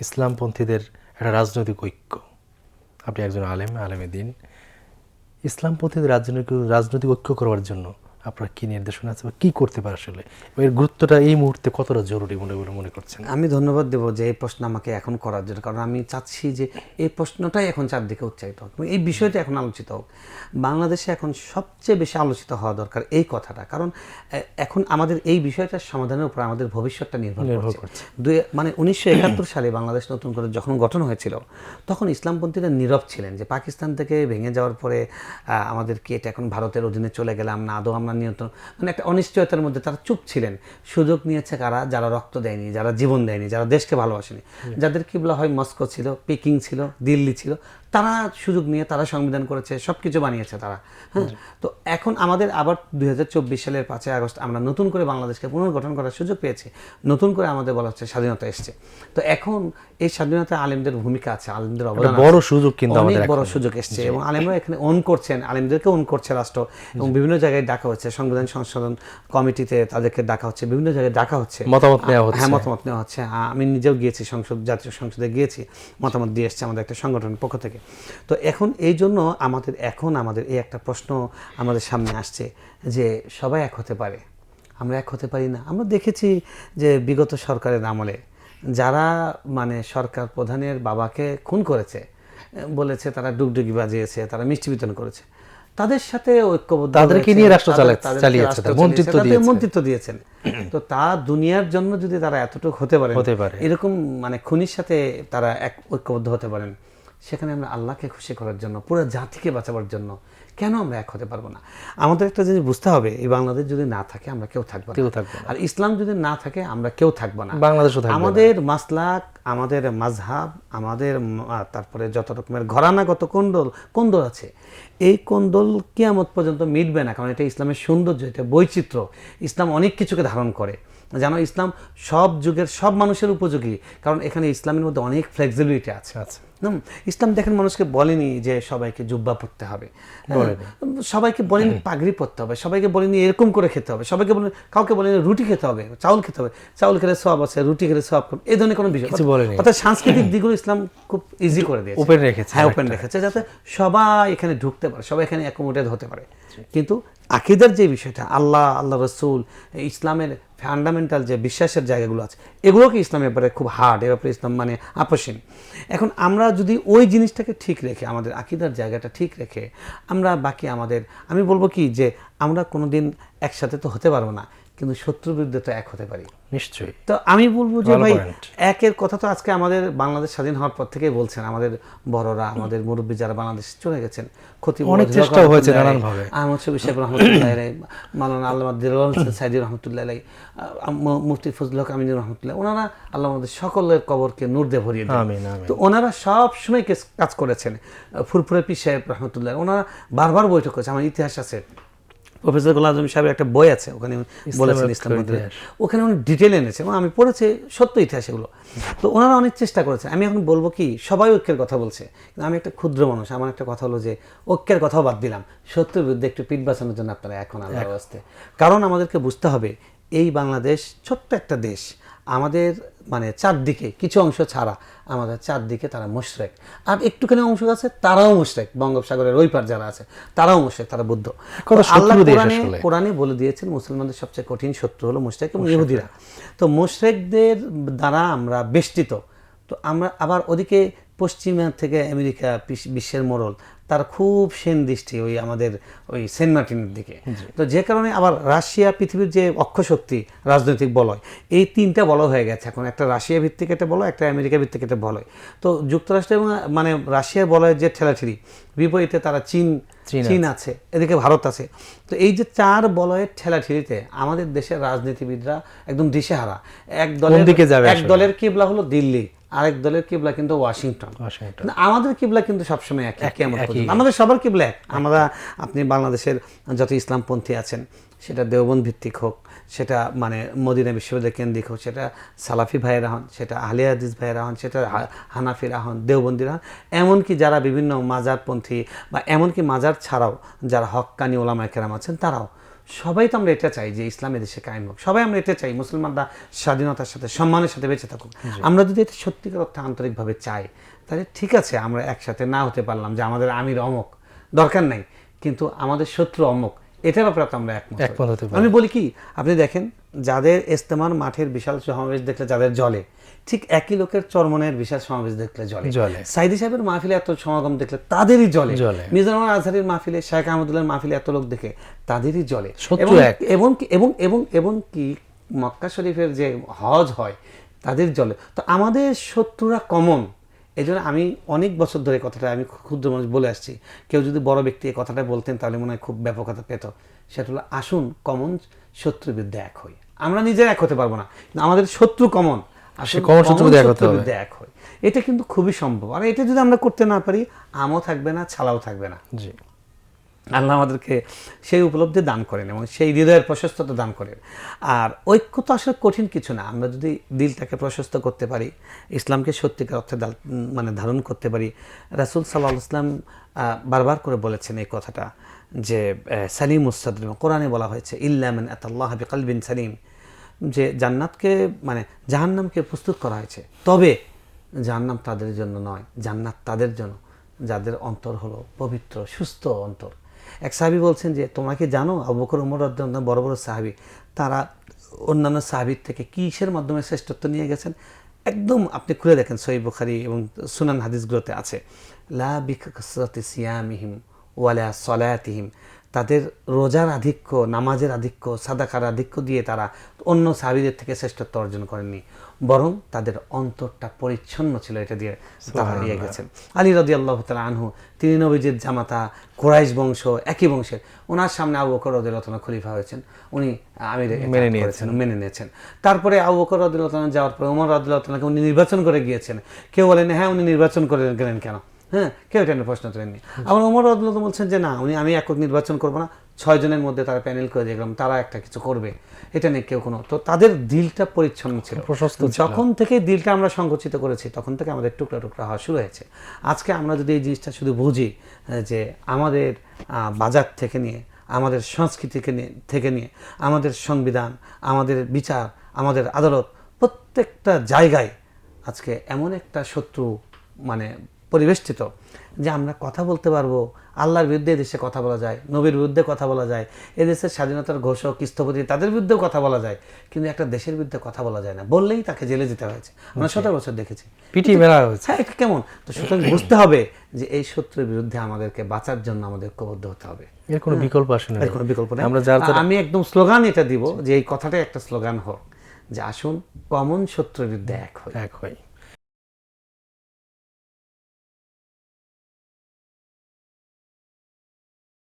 ইসলামপন্থীদের একটা রাজনৈতিক ঐক্য। আপনি একজন আলেম, আলেমে দিন। ইসলামপন্থীদের রাজনৈতিক রাজনৈতিক ঐক্য করবার জন্য আপনার কি নির্দেশনা আছে বা কী করতে পারে আসলে? এর গুরুত্বটা এই মুহূর্তে কতটা জরুরি মনে বলে মনে করছেন? আমি ধন্যবাদ দেবো যে এই প্রশ্ন আমাকে এখন করার জন্য কারণ আমি চাচ্ছি যে এই প্রশ্নটাই এখন চারদিকে উচ্চারিত হোক এই বিষয়টা এখন আলোচিত হোক। বাংলাদেশে এখন সবচেয়ে বেশি আলোচিত হওয়া দরকার এই কথাটা কারণ এখন আমাদের এই বিষয়টার সমাধানের উপর আমাদের ভবিষ্যৎটা নির্ভর করছে। দুই মানে উনিশশো একাত্তর সালে বাংলাদেশ নতুন করে যখন গঠন হয়েছিল তখন ইসলামপন্থীরা নীরব ছিলেন যে পাকিস্তান থেকে ভেঙে যাওয়ার পরে আমাদের কি এটা এখন ভারতের অধীনে চলে গেলাম না আদৌ আমরা নিয়ন্ত্রণ মানে একটা অনিশ্চয়তার মধ্যে তারা চুপ ছিলেন। সুযোগ নিয়েছে কারা? যারা রক্ত দেয়নি যারা জীবন দেয়নি যারা দেশকে ভালোবাসেনি। যাদের কিবলা হয় মস্কো ছিল পেকিং ছিল দিল্লি ছিল তারা সুযোগ নিয়ে তারা সংবিধান করেছে সব কিছু বানিয়েছে তারা। হ্যাঁ? তো এখন আমাদের আবার দুই হাজার চব্বিশ সালের পাঁচই আগস্ট আমরা নতুন করে বাংলাদেশকে পুনর্গঠন করার সুযোগ পেয়েছি। নতুন করে আমাদের বলা হচ্ছে স্বাধীনতা এসছে। তো এখন এই স্বাধীনতা আলেমদের ভূমিকা আছে আলেমদের অবদান বড় সুযোগ কিন্তু অনেক বড় সুযোগ এসছে এবং আলেমরা এখানে অন করছেন আলেমদেরকে অন করছে রাষ্ট্র এবং বিভিন্ন জায়গায় ডাকা হচ্ছে সংবিধান সংশোধন কমিটিতে তাদেরকে ডাকা হচ্ছে বিভিন্ন জায়গায় ডাকা হচ্ছে। মতামত নেওয়া হচ্ছে। হ্যাঁ মতামত নেওয়া হচ্ছে। আমি নিজেও গিয়েছি সংসদ জাতীয় সংসদে গিয়েছি মতামত দিয়ে এসছে আমাদের একটা সংগঠনের পক্ষ থেকে। তো এখন এই জন্য আমাদের এখন আমাদের এই একটা প্রশ্ন আমাদের সামনে আসছে যে সবাই এক হতে পারে। আমরা এক হতে পারি না। আমরা দেখেছি যে বিগত সরকারের আমলে যারা মানে সরকার প্রধানের বাবাকে খুন করেছে বলেছে তারা ডুগডুগি বাজিয়েছে তারা মিষ্টি বিতরণ করেছে। তাদের সাথে ঐক্যবদ্ধ তাদেরকে নিয়ে রাষ্ট্র চালিয়েছে, মন্ত্রিত্ব দিয়েছে। মন্ত্রিত্ব দিয়েছেন তো তা দুনিয়ার জন্য যদি তারা এতটুকু হতে পারে হতে পারে। এরকম মানে খুনির সাথে তারা এক ঐক্যবদ্ধ হতে পারেন সেখানে আমরা আল্লাহকে খুশি করার জন্য পুরো জাতিকে বাঁচাবার জন্য কেন আমরা এক হতে পারব না আমাদের একটা জিনিস বুঝতে হবে এই বাংলাদেশ যদি না থাকে আমরা কেউ থাকব না কেউ থাকবে। আর ইসলাম যদি না থাকে আমরা কেউ থাকব না বাংলাদেশও না। আমাদের মাসলাক আমাদের মাঝহাব, আমাদের তারপরে যত রকমের ঘরানাগত কোন্দল কোন্দল আছে। এই কোন্দল কেয়ামত পর্যন্ত মিটবে না, কারণ এটা ইসলামের সৌন্দর্য, এটা বৈচিত্র্য। ইসলাম অনেক কিছুকে ধারণ করে। জানো ইসলাম সব যুগের সব মানুষের উপযোগী। কারণ এখানে ইসলামের মধ্যে অনেক ফ্লেক্সিবিলিটি আছে। আচ্ছা। হুম, ইসলাম দেখেন মানুষকে বলেনি যে সবাইকে জুব্বা পড়তে হবে। হ্যাঁ, সবাইকে বলেনি পাগড়ি পরতে হবে। সবাইকে বলেনি এরকম করে খেতে হবে। সবাইকে বলেনি কাউকে বলেনি রুটি খেতে হবে চাউল খেতে হবে। চাউল খেলে সব আছে রুটি খেলে সব এই ধরনের কোনো বিষয়। বলেনি। অর্থাৎ সাংস্কৃতিক দিকগুলো ইসলাম খুব ইজি করে দিয়েছে। ওপেন রেখেছে হ্যাঁ ওপেন রেখেছে যাতে সবাই এখানে ঢুকতে পারে সবাই এখানে অ্যাকোমোডেট হতে পারে। কিন্তু আকিদার যে বিষয়টা আল্লাহ আল্লাহ রসুল ইসলামের ফান্ডামেন্টাল যে বিশ্বাসের জায়গাগুলো আছে এগুলোকে ইসলামের ব্যাপারে খুব হার্ড এ ব্যাপারে ইসলাম মানে আপসীন এখন আমরা যদি ওই জিনিসটাকে ঠিক রেখে, আমাদের আকিদার জায়গাটা ঠিক রেখে, আমরা বাকি আমাদের, আমি বলব কি যে আমরা কোনো দিন একসাথে তো হতে পারব না। কিন্তু শত্রুর বিরুদ্ধে তো এক হতে পারি। নিশ্চয়ই। তো আমি বলব যে ভাই. একের কথা তো আজকে আমাদের বাংলাদেশ স্বাধীন হওয়ার পর থেকেই বলছেন। আমাদের বড়রা আমাদের মুরব্বী যারা বাংলাদেশ চলে গেছেন ক্ষতি অনেক চেষ্টাও হয়েছে নানানভাবে। আহমদ শফি সাহেব রহমতুল্লাহ মালানা আল্লাহ দিলওয়ার হোসেন সাইদি রহমতুল্লাহ মুফতি ফজল হক আমিনুর রহমতুল্লাহ ওনারা আল্লাহ আমাদের সকলের কবরকে নূর দিয়ে ভরিয়ে দেন। তো ওনারা সব সময় কাজ করেছেন। ফুরফুরে পি সাহেব রহমতুল্লাহ ওনারা বারবার বৈঠক করেছে। আমার ইতিহাস আছে। প্রফেসর গোলাম আজম সাহেবের একটা বই আছে ওখানে বলেছেন ইসলাম। ওখানে উনি ডিটেল এনেছে এবং আমি পড়েছি সত্য ইতিহাস এগুলো। তো ওনারা অনেক চেষ্টা করেছে আমি এখন বলব কি সবাই ঐক্যের কথা বলছে। কিন্তু আমি একটা ক্ষুদ্র মানুষ আমার একটা কথা হলো যে ঐক্যের কথাও বাদ দিলাম। সত্যের বিরুদ্ধে একটু পিঠ বাঁচানোর জন্য আপনারা এখন আল্লাহ আসতে কারণ আমাদেরকে বুঝতে হবে এই বাংলাদেশ ছোট্ট একটা দেশ। আমাদের মানে চারদিকে কিছু অংশ ছাড়া আমাদের চারদিকে তারা মুশরেক। আর একটুখানি অংশ আছে তারাও মুশরেক। বঙ্গোপসাগরের ওই পার যারা আছে তারাও মুশরেক তারা বুদ্ধ। আল্লাহ কোরআনে কোরআনে বলে দিয়েছেন মুসলমানদের সবচেয়ে কঠিন শত্রু হলো মুশরেক এবং ইহুদিরা। তো মুশরেকদের দ্বারা আমরা বেষ্টিত। তো আমরা আবার ওদিকে পশ্চিমা থেকে আমেরিকা বিশ্বের মোড়ল তার খুব সেন দৃষ্টি ওই আমাদের ওই সেন্ট মার্টিনের দিকে। তো যে কারণে আবার রাশিয়া পৃথিবীর যে অক্ষশক্তি রাজনৈতিক বলয় এই তিনটা বলয় হয়ে গেছে এখন। একটা রাশিয়া ভিত্তিক একটা বলয় একটা আমেরিকা ভিত্তিক একটা বলয়। তো যুক্তরাষ্ট্র এবং মানে রাশিয়ার বলয়ের যে ঠেলাঠেলি বিপরীতে তারা চীন চীন আছে। এদিকে ভারত আছে। তো এই যে চার বলয়ের ঠেলাঠেলিতে আমাদের দেশের রাজনীতিবিদরা একদম দিশেহারা। এক দলের দিকে যাবে এক? দলের কিবলা হলো দিল্লি। আরেক দলের কিবলা কিন্তু ওয়াশিংটন। আমাদের কিবলা কিন্তু সবসময় এক কেমন একই। আমাদের সবার কিবলা এক আমরা আপনি বাংলাদেশের যত ইসলামপন্থী আছেন সেটা দেওবন ভিত্তিক হোক সেটা মানে মদিনা বিশ্ববিদ্যালয় কেন্দ্রিক হোক সেটা সালাফি ভাইয়েরা হন সেটা আহলে হাদিস ভাইয়েরা হন সেটা হানাফিরা হন দেওবন্দিরা হন এমনকি যারা বিভিন্ন মাজারপন্থী বা এমনকি মাজার ছাড়াও যারা হক্কানি ওলামা কেরাম আছেন তারাও সবাই তো আমরা এটা চাই যে ইসলাম দেশে কায়েম হোক। সবাই আমরা এটা চাই মুসলমানরা স্বাধীনতার সাথে সম্মানের সাথে বেঁচে থাকুক। আমরা যদি এটা সত্যিকার অর্থে আন্তরিকভাবে চাই তাহলে ঠিক আছে আমরা একসাথে না হতে পারলাম যে আমাদের আমির অমক দরকার নাই। কিন্তু আমাদের শত্রু অমক এটার ব্যাপারে তো আমরা একমত আমি বলি কি আপনি দেখেন যাদের ইস্তেমার মাঠের বিশাল সমাবেশ দেখলে যাদের জলে ঠিক একই লোকের চরমনের বিশাল সমাবেশ দেখলে জলে। জ্বলে। সাইদি সাহেবের মাহফিলে এত সমাগম দেখলে তাদেরই জলে। জ্বলে। মিজানুর আজহারের মাহফিলে শেখ আহমদুল্লাহর মাহফিলে এত লোক দেখে তাদেরই জলে। এবং এক। এবং কি- এবং এবং এবং কি মক্কা শরীফের যে হজ হয় তাদের জলে। তো আমাদের শত্রুরা কমন। এই জন্য আমি অনেক বছর ধরে কথাটা আমি ক্ষুদ্র মানুষ বলে আসছি। কেউ যদি বড় ব্যক্তি এই কথাটা বলতেন তাহলে মনে হয় খুব ব্যাপকতা পেত। সেটা হলো আসুন কমন শত্রুর বিরুদ্ধে এক হই। আমরা নিজেরা এক হতে পারব না। আমাদের শত্রু কমন। এক হতে হবে। এক এটা কিন্তু খুবই সম্ভব। আর এটা যদি আমরা করতে না পারি আমও থাকবে না ছালাও থাকবে না। জি। আল্লাহ আমাদেরকে সেই উপলব্ধি দান করেন এবং সেই হৃদয়ের প্রশস্ততা দান করেন। আর ঐক্য তো আসলে কঠিন কিছু না। আমরা যদি দিলটাকে প্রশস্ত করতে পারি ইসলামকে সত্যিকার অর্থে মানে ধারণ করতে পারি রাসুল সাল্লাহ ইসলাম বারবার করে বলেছেন এই কথাটা যে সালিম উসাদ্রিম কোরআনে বলা হয়েছে ইল্লামিন আতাল্লাহ বিকালবিন সালিম, যে জান্নাতকে মানে জাহান্নামকে প্রস্তুত করা হয়েছে। তবে জাহান্নাম তাদের জন্য নয়, জান্নাত তাদের জন্য, যাদের অন্তর হলো পবিত্র, সুস্থ অন্তর। এক সাহাবি বলছেন যে, তোমরা কি জানো আবু বকর, উমর বড় বড় সাহাবি, তারা অন্যান্য সাহাবির থেকে কিসের মাধ্যমে শ্রেষ্ঠত্ব নিয়ে গেছেন? একদম আপনি খুলে দেখেন সহি বুখারি এবং সুনান হাদিসগুলোতে আছে। লা বিকসরতি সিয়ামিহিম ওয়ালা সলায়াতিহিম। তাদের রোজার আধিক্য নামাজের আধিক্য সাদাকার আধিক্য দিয়ে তারা অন্য সাহাবিদের থেকে শ্রেষ্ঠত্ব অর্জন করেননি। বরং তাদের অন্তরটা পরিচ্ছন্ন ছিল এটা দিয়ে তারা দিয়ে গেছেন। আলী রদি আল্লাহ তালা আনহু তিনি নবীজির জামাতা কোরাইশ বংশ একই বংশের। ওনার সামনে আবু বকর রদিল্লাহ খলিফা হয়েছেন। উনি আমির মেনে নিয়েছেন। মেনে নিয়েছেন। তারপরে আবু বকর রদিল্লাহ যাওয়ার পরে ওমর রদিল্লাহ উনি নির্বাচন করে গিয়েছেন। কেউ বলেন হ্যাঁ উনি নির্বাচন করে গেলেন কেন? হ্যাঁ কেউ এটা নিয়ে প্রশ্ন তোলেননি। আবার ওমর রদুল্লাহ বলছেন যে না উনি আমি একক নির্বাচন করব না ছয় জনের মধ্যে তারা প্যানেল করে দেখলাম তারা একটা কিছু করবে। এটা নিয়ে কেউ কোনো তো তাদের দিলটা পরিচ্ছন্ন ছিল। প্রশস্ত যখন থেকে দিলটা আমরা সংকুচিত করেছি তখন থেকে আমাদের টুকরা টুকরা হওয়া শুরু হয়েছে। আজকে আমরা যদি এই জিনিসটা শুধু বুঝি যে আমাদের বাজার থেকে নিয়ে আমাদের সংস্কৃতিকে নিয়ে থেকে নিয়ে আমাদের সংবিধান আমাদের বিচার আমাদের আদালত প্রত্যেকটা জায়গায় আজকে এমন একটা শত্রু মানে পরিবেষ্টিত যে আমরা কথা বলতে পারব। আল্লাহর বিরুদ্ধে দেশে কথা বলা যায় নবীর বিরুদ্ধে কথা বলা যায় এদেশের স্বাধীনতার ঘোষক স্থপতি তাদের বিরুদ্ধেও কথা বলা যায় কিন্তু একটা দেশের বিরুদ্ধে কথা বলা যায় না। বললেই তাকে জেলে যেতে হয়েছে। আমরা সতেরো বছর দেখেছি। পিটি মেলা হয়েছে। হ্যাঁ এটা কেমন? তো সুতরাং বুঝতে হবে যে এই শত্রুর বিরুদ্ধে আমাদেরকে বাঁচার জন্য আমাদের ঐক্যবদ্ধ হতে হবে। এর কোনো বিকল্প আসলে এর কোনো বিকল্প নেই। আমরা যার আমি একদম স্লোগান এটা দিব যে এই কথাটাই একটা স্লোগান হোক যে আসুন কমন শত্রুর বিরুদ্ধে এক হই। এক হয়